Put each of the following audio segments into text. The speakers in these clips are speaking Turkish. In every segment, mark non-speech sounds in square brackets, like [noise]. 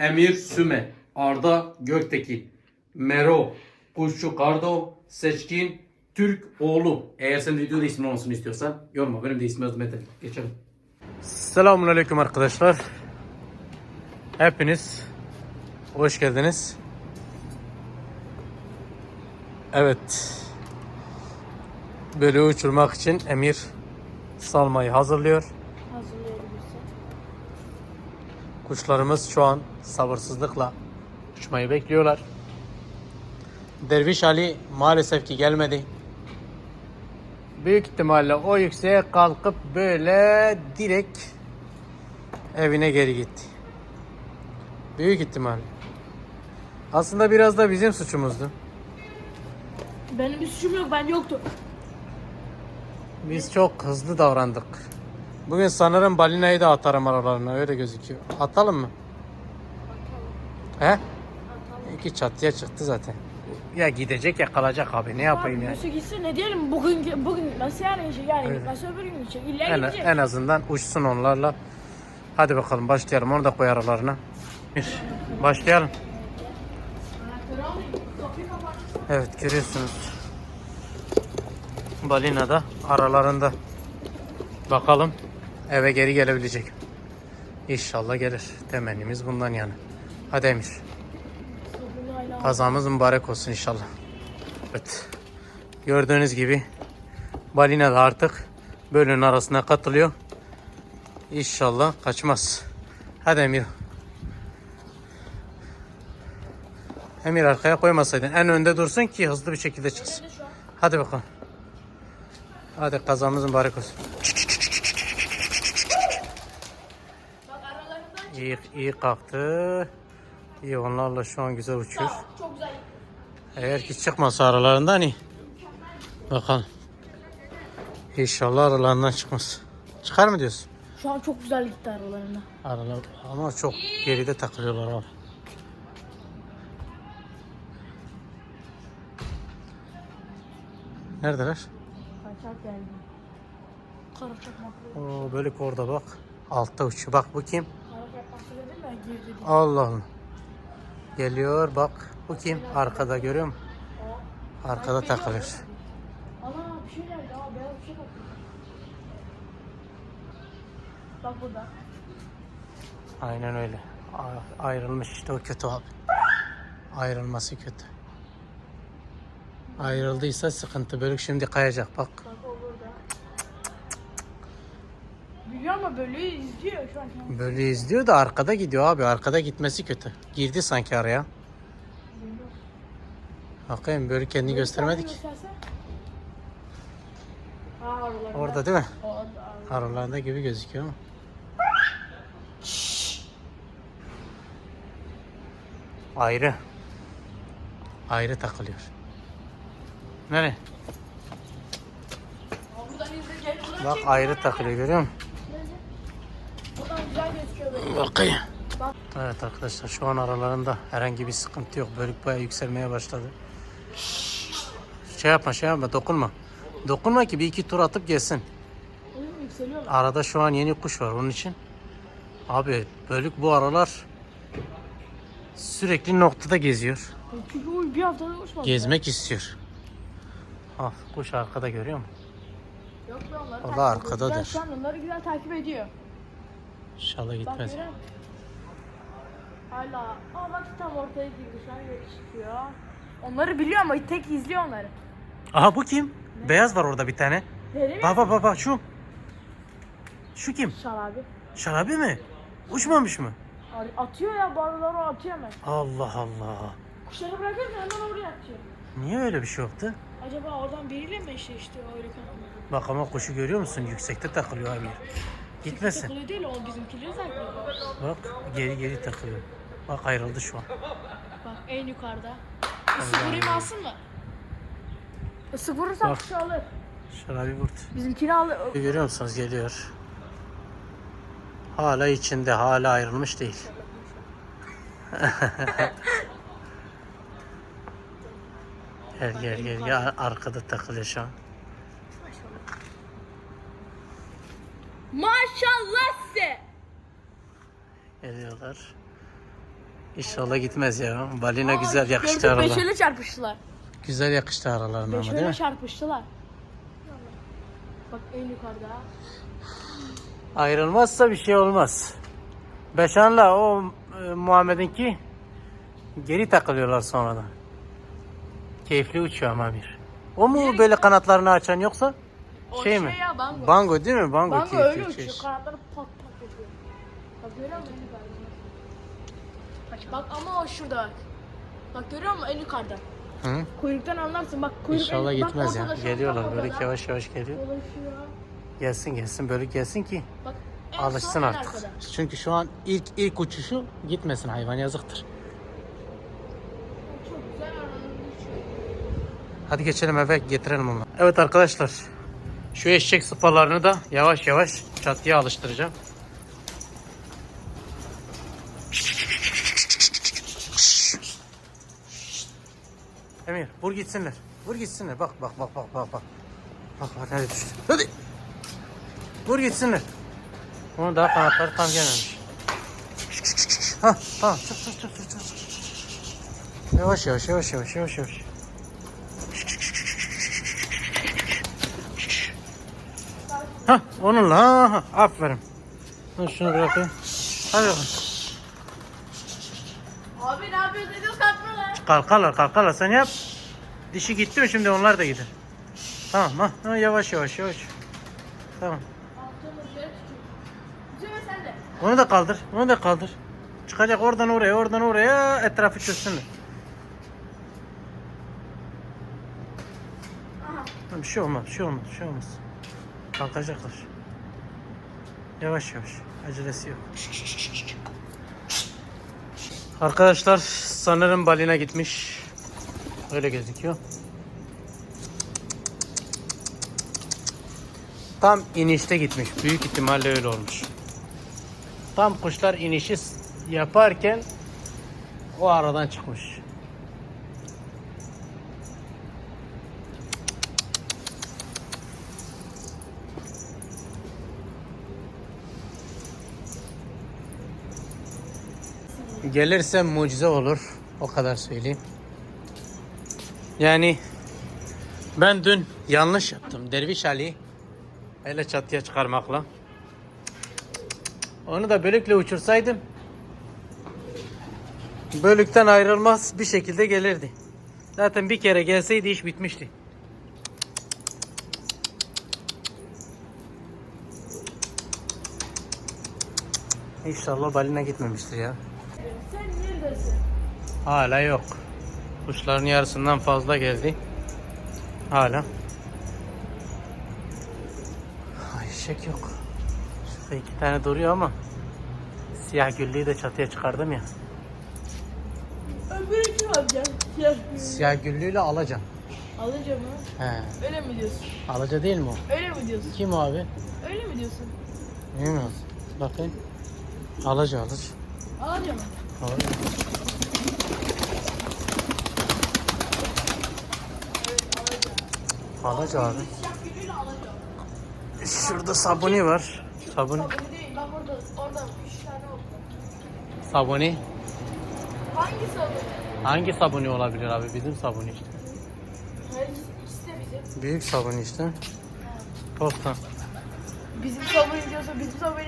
Emir Süme, Arda Göktekin, Mero, Kuşçu Kardo, Seçkin, Türk oğlu. Eğer sen de videoda ismin olmasını istiyorsan yorma. Benim de ismim Mete. Geçelim. Selamun Aleyküm arkadaşlar. Hepiniz hoş geldiniz. Evet. Bölüğü uçurmak için Emir salmayı hazırlıyor. Kuşlarımız şu an sabırsızlıkla uçmayı bekliyorlar. Derviş Ali maalesef ki gelmedi. Büyük ihtimalle o yükseğe kalkıp böyle direkt evine geri gitti. Büyük ihtimal. Aslında biraz da bizim suçumuzdu. Benim bir suçum yok, ben yoktu. Biz çok hızlı davrandık. Bugün sanırım balinayı da atarım aralarına öyle gözüküyor. Atalım mı? He? İki çatıya çıktı zaten. Ya gidecek ya kalacak abi ne yapayım ya. Nasıl gitsin ne diyelim bugün bugün nasıl yani gidecek yani Öyle. nasıl öbür gün gidecek illa En, gidecek. en azından uçsun onlarla. Hadi bakalım başlayalım onu da koy aralarına. Bir, başlayalım. Evet görüyorsunuz. Balina da aralarında. Bakalım eve geri gelebilecek. İnşallah gelir. Temennimiz bundan yana. Hadi Emir. Kazamız mübarek olsun inşallah. Evet. Gördüğünüz gibi balina da artık bölünün arasına katılıyor. İnşallah kaçmaz. Hadi Emir. Emir arkaya koymasaydın. En önde dursun ki hızlı bir şekilde çıksın. Hadi bakalım. Hadi kazamız mübarek olsun. Bak aralarından İyi, iyi kalktı. İyi onlarla şu an güzel uçuyor. Çok güzel. Eğer ki çıkmasa aralarından hani bakalım. İnşallah aralarından çıkmaz. Çıkar mı diyorsun? Şu an çok güzel gitti aralarında. Aralar ama çok geride takılıyorlar abi. Neredeler? Kaçak geldi. Kara çakmaklı. Oo, bölük orada bak. Altta uçuyor. Bak bu kim? Allah Allah. Geliyor bak. Bu kim? Arkada görüyor musun? Arkada takılıyor. Ana bir şey geldi aa beyaz bir şey kaptı. Bak burada. Aynen öyle. A- Ayrılmış işte o kötü abi. Ayrılması kötü. Ayrıldıysa sıkıntı. Bölük şimdi kayacak bak. Bak o burada. Biliyor ama böyle izliyor şu an. Böyle izliyor da arkada gidiyor abi. Arkada gitmesi kötü. Girdi sanki araya. Bakayım böyle kendini göstermedi ki. Gösterse. Ha. Orada değil mi? Aralarında gibi gözüküyor ama. Ayrı. Ayrı takılıyor. Nereye? Buradan izle gel. Buradan Bak ayrı takılıyor görüyor musun? Buradan güzel gözüküyor böyle. Bakayım. Bak. Evet arkadaşlar şu an aralarında herhangi bir sıkıntı yok. Bölük bayağı yükselmeye başladı. Şey yapma şey yapma dokunma. Dokunma ki bir iki tur atıp gelsin. Arada şu an yeni kuş var onun için. Abi bölük bu aralar sürekli noktada geziyor. Çünkü bir haftada uçmadı. Gezmek istiyor. Al kuş arkada görüyor musun? Yok be onları O da takip ediyor. arkadadır. Şu an onları güzel takip ediyor. İnşallah Bak gitmez. musun? Hala. Aa bak tam ortaya girdi şu an geri çıkıyor. Onları biliyor ama tek izliyor onları. Aha bu kim? Beyaz var orada bir tane. Deli mi? Baba baba şu. Şu kim? Şarabi. Şarabi mi? Uçmamış mı? Atıyor ya barıları o atıyor hemen. Allah Allah. Kuşları bırakıyor da hemen oraya atıyor. Niye öyle bir şey yaptı? Acaba oradan biriyle mi eşleşti öyle kalkmıyor? Bak ama kuşu görüyor musun? Yüksekte takılıyor abi. Gitmesin. Takılıyor değil o bizimkileri takılıyor. Bak geri geri takılıyor. Bak ayrıldı şu an. Bak en yukarıda. Isık vurayım alsın mı? Isık vurursam Bak. kuşu alır. Şarabi vurdu. Bizimkini alır. Görüyor musunuz? Geliyor. Hala içinde. Hala ayrılmış değil. [laughs] gel gel gel. gel. Arkada takılıyor şu an. Maşallah size. Geliyorlar. İnşallah gitmez ya. Balina güzel yakıştı aralarına. Beşöyle çarpıştılar. Güzel yakıştı aralarına ama değil Beşöyle mi? çarpıştılar. Bak en yukarıda. Ayrılmazsa bir şey olmaz. Beşanla o e, Muhammed'inki geri takılıyorlar sonradan. Keyifli uçuyor ama bir. O mu böyle kanatlarını açan yoksa? O Şey mi? ya bango. Bango değil mi? Bango, Bango öyle uçuyor. Kanatları pat pat yapıyor. Bak görüyor musun? Bak ama o şurada bak. Bak görüyor musun en yukarıda? Hı? Kuyruktan anlarsın bak kuyruk İnşallah en, bak gitmez ya. Geliyorlar böyle yavaş yavaş geliyor. Dolaşıyor. Gelsin gelsin böyle gelsin ki Bak alışsın artık. arkada. Çünkü şu an ilk ilk uçuşu gitmesin hayvan yazıktır. Çok güzel aranın uçuyor. Hadi geçelim eve getirelim onu. Evet arkadaşlar. Şu eşek sıpalarını da yavaş yavaş çatıya alıştıracağım. Emir vur gitsinler. Vur gitsinler. Bak bak bak bak bak bak. Bak bak nerede düştü. Hadi. Vur gitsinler. Onun daha kanatları tam gelmemiş. Ha ha çık çık çık çık. çık. Yavaş yavaş yavaş yavaş yavaş yavaş. Ha onunla ha, ha aferin. Dur şunu bırakayım. Hadi bakalım. Abi ne yapıyorsun? Ne diyorsun. Kalkarlar kalkarlar sen yap. Dişi gitti mi şimdi onlar da gider. Tamam ha, ha yavaş yavaş yavaş. Tamam. Onu da kaldır. Onu da kaldır. Çıkacak oradan oraya oradan oraya etrafı çözsünler. Bir şey olmaz, bir şey olmaz, bir şey olmaz. Kalkacaklar. Yavaş yavaş. Acelesi yok. Arkadaşlar sanırım balina gitmiş. Öyle gözüküyor. Tam inişte gitmiş. Büyük ihtimalle öyle olmuş. Tam kuşlar inişi yaparken o aradan çıkmış. Gelirse mucize olur. O kadar söyleyeyim. Yani ben dün yanlış yaptım. Derviş Ali öyle çatıya çıkarmakla. Onu da bölükle uçursaydım bölükten ayrılmaz bir şekilde gelirdi. Zaten bir kere gelseydi iş bitmişti. İnşallah balina gitmemiştir ya. Hala yok. Kuşların yarısından fazla geldi. Hala. Ay eşek yok. Şurada iki tane duruyor ama siyah güllüyü de çatıya çıkardım ya. Öbürü kim alacak? Siyah gül. Siyah güllüyle alacağım. Alınca mı? He. Öyle mi diyorsun? Alaca değil mi o? Öyle mi diyorsun? Kim o abi? Öyle mi diyorsun? Bilmiyorum. Bakayım. Alaca alaca. Alınca mı? Alaca. Alaca abi. Şurada sabuni var. Sabuni. Sabuni. Hangi sabun? Hangi sabuni olabilir abi? Bizim sabuni işte. Hayır, de bizim. Büyük sabuni işte. Posta. Bizim sabun diyorsa bizim sabun...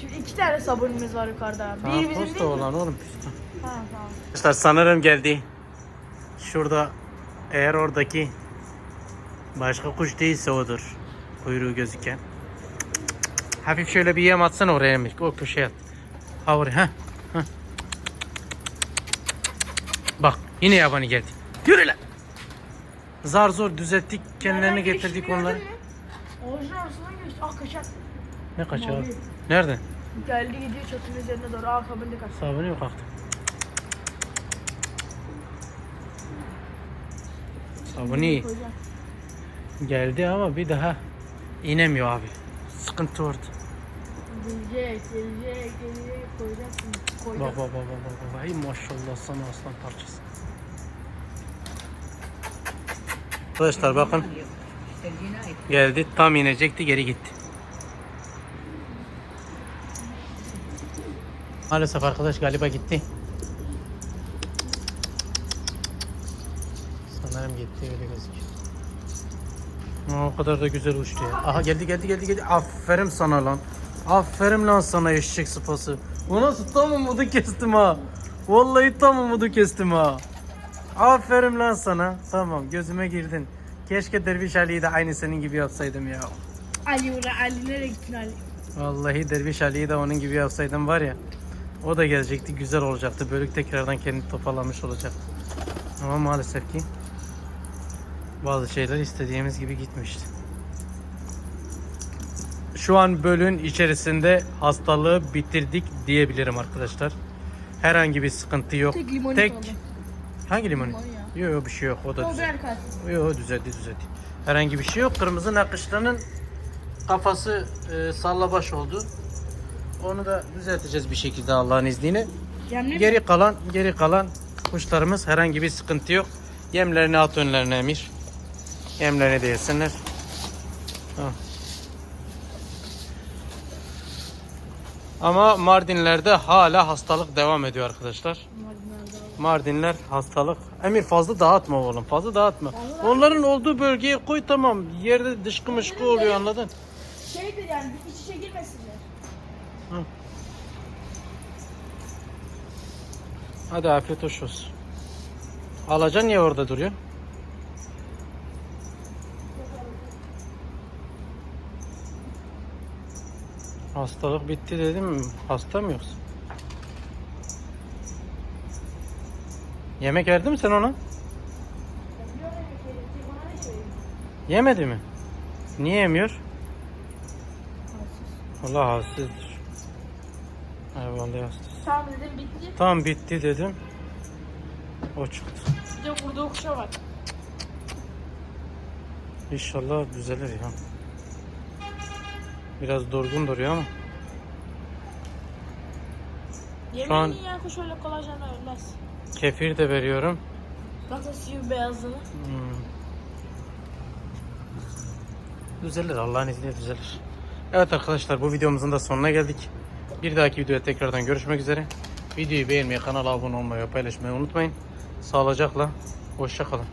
Şimdi iki tane sabunumuz var yukarıda. Ha, Biri bizim posta değil mi? olan oğlum posta. Ha tamam. Arkadaşlar sanırım geldi. Şurada eğer oradaki başka kuş değilse odur. Kuyruğu gözüken. Hafif şöyle bir yem atsana oraya Emir. O köşeye at. Ha oraya. Heh. Heh. Bak yine yabani geldi. Yürü lan. Zar zor düzelttik kendilerini Nereden getirdik onları. Orijinal arasından geçti. Ah kaçak. Ne kaçıyor? Mavi. Nerede? Geldi gidiyor çatının üzerine doğru. Ah kabinde kaç. Sabuni mi kalktı? Sabuni Koyacağım. Geldi ama bir daha inemiyor abi. Sıkıntı orada. Gelecek, gelecek, gelecek. Koyacaksın. Bak bak bak bak bak. Ey maşallah sana aslan parçası. Arkadaşlar bakın. Geldi tam inecekti geri gitti. Maalesef arkadaş galiba gitti. Sanırım gitti öyle gözüküyor. O kadar da güzel uçtu ya. Aha geldi geldi geldi geldi. Aferin sana lan. Aferin lan sana eşek sıpası. Bu nasıl tam umudu kestim ha. Vallahi tam umudu kestim ha. Aferin lan sana. Tamam gözüme girdin. Keşke Derviş Ali'yi de aynı senin gibi yapsaydım ya. Ali ora Ali nereye gittin Ali? Vallahi Derviş Ali'yi de onun gibi yapsaydım var ya. O da gelecekti güzel olacaktı. Bölük tekrardan kendini toparlamış olacak. Ama maalesef ki bazı şeyler istediğimiz gibi gitmişti. Şu an bölün içerisinde hastalığı bitirdik diyebilirim arkadaşlar. Herhangi bir sıkıntı yok. Tek limon Tek hangi limon? Limon Yok yok bir şey yok. O da düzeldi. Yok düzeldi düzeldi. Herhangi bir şey yok. Kırmızı nakışlanın kafası e, sallabaş oldu. Onu da düzelteceğiz bir şekilde Allah'ın izniyle. Yemli Geri kalan geri kalan kuşlarımız herhangi bir sıkıntı yok. Yemlerini at önlerine emir. Yemlerini de yesinler. Ha. Ama Mardinlerde hala hastalık devam ediyor arkadaşlar. Mardinler hastalık. Emir fazla dağıtma oğlum. Fazla dağıtma. Onların olduğu bölgeye koy tamam. Yerde dışkı mışkı oluyor anladın? Şeydir yani iç içe girmesinler. Hadi afiyet hoş olsun. Alacan niye orada duruyor? Hastalık bitti dedim. Hasta mı yoksa? Yemek verdi mi sen ona? Yemedi mi? Niye yemiyor? Allah halsizdir. Hayvanlı hastası. Tamam dedim bitti. Tam bitti dedim. O çıktı. Bir de burada kuşa bak. İnşallah düzelir ya. Biraz durgun duruyor ama. Yemeğini an- yiyen kuş öyle kolayca ölmez. Kefir de veriyorum. Nasıl siyah beyazlığını? Hmm. Düzelir Allah'ın izniyle düzelir. Evet arkadaşlar bu videomuzun da sonuna geldik. Bir dahaki videoda tekrardan görüşmek üzere. Videoyu beğenmeyi, kanala abone olmayı ve paylaşmayı unutmayın. Sağlıcakla. Hoşça kalın.